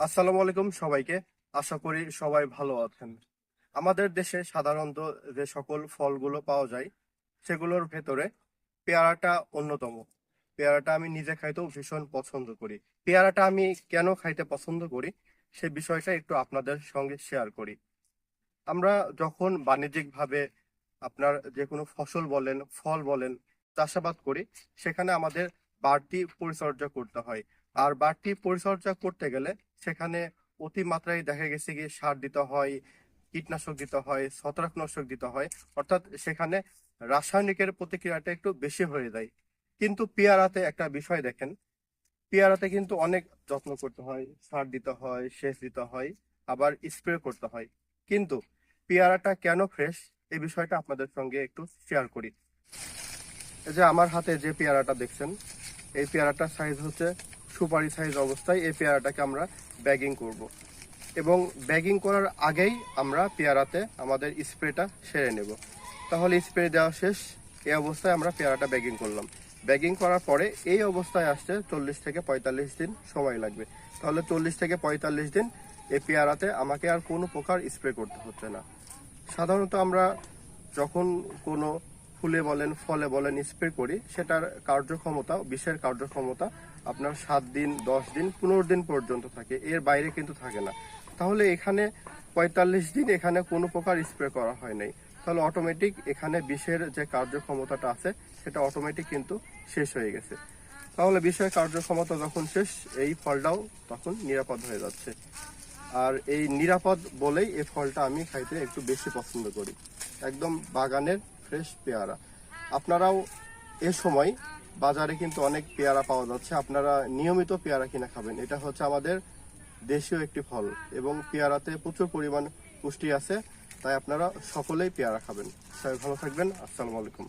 আসসালামু আলাইকুম সবাইকে। আশা করি সবাই ভালো আছেন। আমাদের দেশে সাধারণত যে সকল ফলগুলো পাওয়া যায়, সেগুলোর ভেতরে পেয়ারাটা অন্যতম। পেয়ারাটা আমি নিজে খাইতেও ভীষণ পছন্দ করি। পেয়ারাটা আমি কেন খাইতে পছন্দ করি, সে বিষয়টা একটু আপনাদের সঙ্গে শেয়ার করি। আমরা যখন বাণিজ্যিকভাবে আপনার যে কোনো ফসল বলেন, ফল বলেন, চাষাবাদ করি, সেখানে আমাদের বাড়তি পরিচর্যা করতে হয়। আর বাড়তি পরিচর্যা করতে গেলে সেখানে অতিমাত্রায় দেখা গেছে কি সার দিতে হয়, কীটনাশক দিতে হয়, ছত্রাকনাশক দিতে হয়। অর্থাৎ সেখানে রাসায়নিকের প্রতিক্রিয়াটা একটু বেশি হয়ে যায়। কিন্তু পেয়ারাতে একটা বিষয় দেখেন, পেয়ারাতে কিন্তু অনেক যত্ন করতে হয়, সার দিতে হয়, সেচ দিতে হয়, আবার স্প্রে করতে হয়। কিন্তু পেয়ারাটা কেন ফ্রেশ? এই বিষয়টা আপনাদের সঙ্গে একটু শেয়ার করি। যে আমার হাতে যে পেয়ারাটা দেখছেন, এই পেয়ারাটার সাইজ হচ্ছে সুপারি সাইজ অবস্থায় এই পেয়ারাটাকে আমরা ব্যাগিং করব। এবং ব্যাগিং করার আগেই আমরা পেয়ারাতে আমাদের স্প্রেটা সেরে নেব। তাহলে স্প্রে দেওয়া শেষ, এই অবস্থায় আমরা পেয়ারাটা ব্যাগিং করলাম। ব্যাগিং করার পরে এই অবস্থায় আসতে চল্লিশ থেকে পঁয়তাল্লিশ দিন সময় লাগবে। তাহলে চল্লিশ থেকে পঁয়তাল্লিশ দিন এই পেয়ারাতে আমাকে আর কোনো প্রকার স্প্রে করতে হচ্ছে না। সাধারণত আমরা যখন কোনো ফুলে বলেন, ফলে বলেন, স্প্রে করি, সেটার কার্যক্ষমতা, বিষের কার্যক্ষমতা আপনার সাত দিন, দশ দিন, পনেরো দিন পর্যন্ত থাকে। এর বাইরে কিন্তু থাকে না। তাহলে এখানে পঁয়তাল্লিশ দিন এখানে কোনো প্রকার স্প্রে করা হয় নাই। তাহলে অটোমেটিক এখানে বিষের যে কার্যক্ষমতাটা আছে, সেটা অটোমেটিক কিন্তু শেষ হয়ে গেছে। তাহলে বিষের কার্যক্ষমতা যখন শেষ, এই ফলটাও তখন নিরাপদ হয়ে যাচ্ছে। আর এই নিরাপদ বলেই এই ফলটা আমি খাইতে একটু বেশি পছন্দ করি। একদম বাগানের ফ্রেশ পেয়ারা। আপনারাও এ সময় বাজারে কিন্তু অনেক পেয়ারা পাওয়া যাচ্ছে। আপনারা নিয়মিত পেয়ারা কিনে খাবেন। এটা হচ্ছে আমাদের দেশীয় একটি ফল এবং পেয়ারাতে প্রচুর পরিমাণ পুষ্টি আছে, তাই আপনারা সকলেই পেয়ারা খাবেন। সবাই ভালো থাকবেন। আসসালামু আলাইকুম।